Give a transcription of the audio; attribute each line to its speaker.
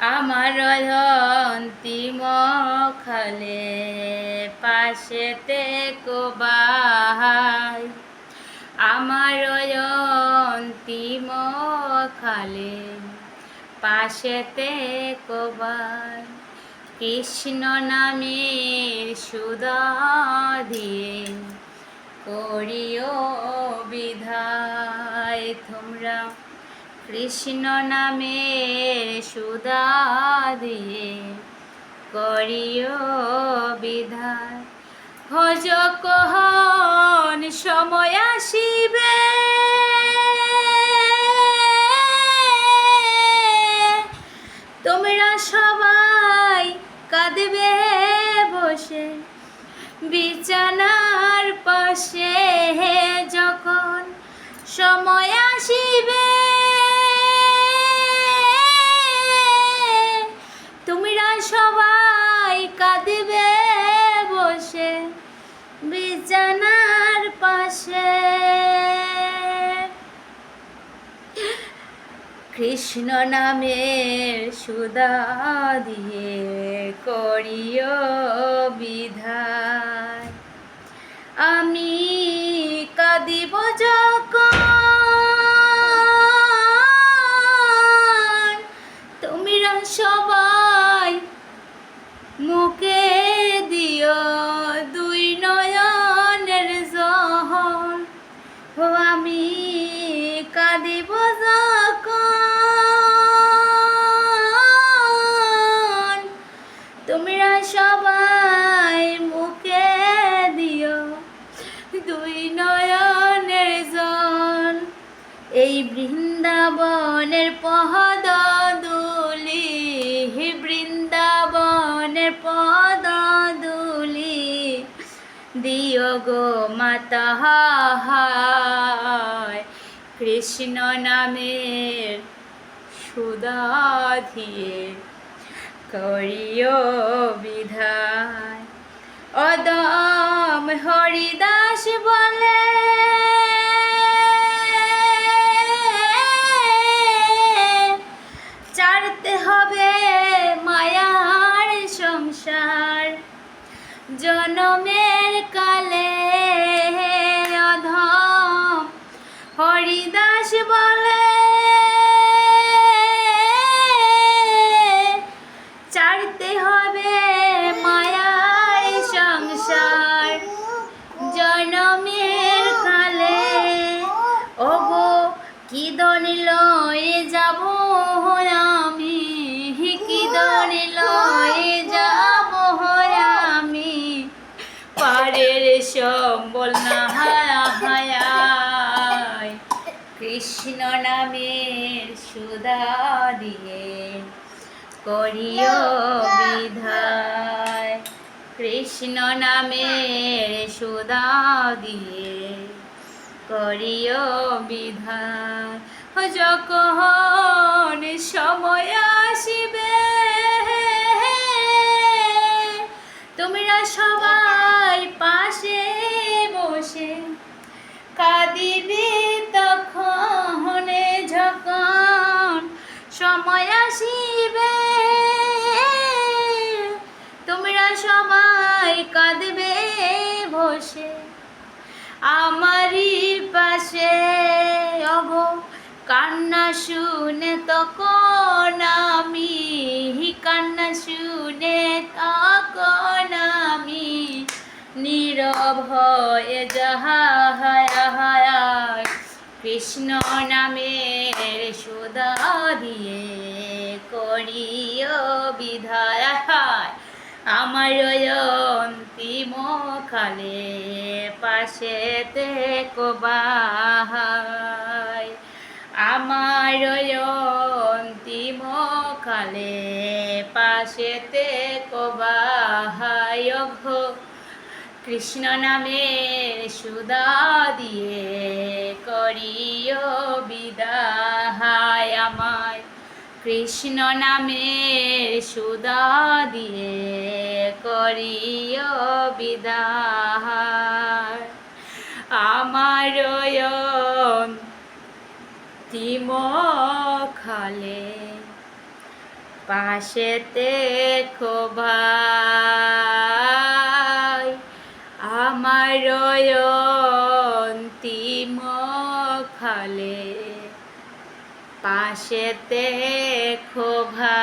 Speaker 1: আমার অন্তিম খালে পাশেতে কোবাই আমার অন্তিম খালে পাশেতে কোবাই কৃষ্ণ নামের সুদা দিয়ে করিও বিধায় তোমরা কৃষ্ণ নামের সুদা দিয়ে করিও বিধায় ভজ কহন সময় আসিবে। তোমরা সবাই কাঁদবে বসে। বিছানার পাশে যখন সময় আসিবে কৃষ্ণ নামের সুদা দিয়ে করিও। সবাই মুখে দিও দুই নয়নের জন এই বৃন্দাবনের পদ দুলি বৃন্দাবনের পদ দুলি দিও গো মাতা কৃষ্ণ নামের সুদা দিয়ে। করিও বিধায়। অদম হরিদাস বলে চারতে হবে মায়ার সংসার। জনমের কালে অধম হরিদাস বলে কৃষ্ণ নামের সুদা দিয়ে করিও বিধায়। কৃষ্ণ নামের সুদা দিয়ে করিও বিধায়। যখন সময় আসিবে, তোমরা সবাই পাশে বসে কাঁদিবে। সময় আসিবে, তোমরা সবাই কাঁদবে বসে। আমারই পাশে অব কান্না শুনে তখন আমি, কান্না শুনে তখন আমি নীরব হয়ে যাহা কৃষ্ণ নামের সুদা দিয়ে করিও বিধায়। আমার অন্তিম খালে পাশেতে কোবাহায় আমার অন্তিম খালে পাশেতে কোবাহায় কৃষ্ণ নামের সুদা দিয়ে করিও বিদায় আমায়। কৃষ্ণ নামের সুদা দিয়ে করিও বিদায় আমার তিম খালে পাশেতে আমার অন্তিম খালে পাশেতে খোভা